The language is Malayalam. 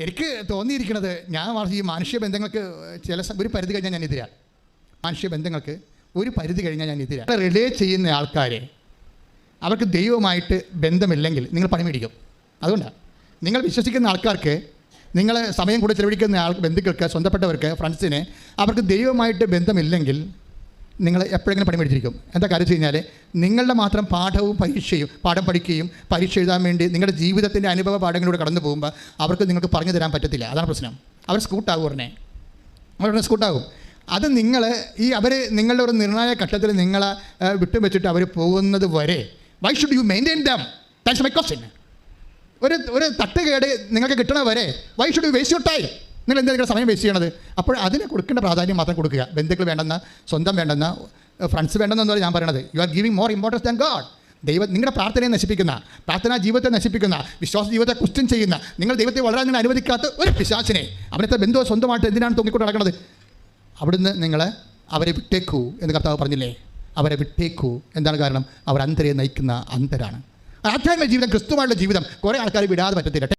എനിക്ക് തോന്നിയിരിക്കുന്നത് ഞാൻ ഈ മാനുഷ്യ ബന്ധങ്ങൾക്ക് ചില ഒരു പരിധി കഴിഞ്ഞാൽ ഞാൻ എതിരാണ് മാനുഷ്യ ബന്ധങ്ങൾക്ക് ഒരു പരിധി കഴിഞ്ഞാൽ ഞാൻ എതിരാണ് റിലേ ചെയ്യുന്ന ആൾക്കാരെ അവർക്ക് ദൈവമായിട്ട് ബന്ധമില്ലെങ്കിൽ നിങ്ങൾ പണി മേടിക്കും. അതുകൊണ്ടാണ് നിങ്ങൾ വിശ്വസിക്കുന്ന ആൾക്കാർക്ക് നിങ്ങൾ സമയം കൂടെ ചെലവഴിക്കുന്ന ആൾ ബന്ധുക്കൾക്ക് സ്വന്തപ്പെട്ടവർക്ക് ഫ്രണ്ട്സിന് അവർക്ക് ദൈവമായിട്ട് ബന്ധമില്ലെങ്കിൽ നിങ്ങൾ എപ്പോഴെങ്കിലും പണി മേടിച്ചിരിക്കും എന്താ കാര്യം വെച്ച് കഴിഞ്ഞാൽ നിങ്ങളുടെ മാത്രം പാഠവും പരീക്ഷയും പാഠം പഠിക്കുകയും പരീക്ഷ എഴുതാൻ വേണ്ടി നിങ്ങളുടെ ജീവിതത്തിന്റെ അനുഭവ പാഠങ്ങളിലൂടെ കടന്നു പോകുമ്പോൾ അവർക്ക് നിങ്ങൾക്ക് പറഞ്ഞു തരാൻ പറ്റത്തില്ല. അതാണ് പ്രശ്നം. അവർ സ്കൂട്ടാകും ഉടനെ. അവരുടെ സ്കൂട്ടാകും അത് നിങ്ങൾ ഈ അവർ നിങ്ങളുടെ ഒരു നിർണായക ഘട്ടത്തിൽ നിങ്ങളെ വിട്ടു വെച്ചിട്ട് അവർ പോകുന്നത് വരെ why should you maintain them that's my question ഒരു ഒരു തട്ടുകേട് നിങ്ങൾക്ക് കിട്ടണ വരെ why should you waste your time നിങ്ങൾ എന്തെങ്കിലും സമയം വേസ്റ്റ് ചെയ്യണത്? അപ്പോൾ അതിന് കൊടുക്കേണ്ട പ്രാധാന്യം മാത്രം കൊടുക്കുക. ബന്ധുക്കൾ വേണ്ടെന്ന സ്വന്തം വേണ്ടെന്ന ഫ്രണ്ട്സ് വേണ്ടെന്നല്ല ഞാൻ പറയണത്. You are giving more importance than god ദൈവം നിങ്ങളുടെ പ്രാർത്ഥനയെ നശിപ്പിക്കുന്ന പ്രാർത്ഥനാ ജീവിതത്തെ നശിപ്പിക്കുന്ന വിശ്വാസ ജീവിതത്തെ ക്വസ്റ്റ്യൻ ചെയ്യുന്ന നിങ്ങൾ ദൈവത്തെ വളരാൻ നിങ്ങൾ അനുവദിക്കാത്ത ഒരു പിശാചിനെ അവനത്തെ ബന്ധുവോ സ്വന്തമായിട്ട് എന്തിനാണ് തൂങ്ങിക്കൊണ്ട് നടക്കുന്നത് അവിടുന്ന് നിങ്ങൾ അവരെ വിട്ടേക്കൂ എന്ന് കർത്താവ് പറഞ്ഞില്ലേ? അവരെ വിട്ടേക്കൂ. എന്താണ് കാരണം? അവർ അന്തരെ നയിക്കുന്ന അന്തരാണ്. ആധ്യാത്മിക ജീവിതം ക്രിസ്തുവായുള്ള ജീവിതം കുറേ ആൾക്കാർ വിടാതെ പറ്റത്തില്ല.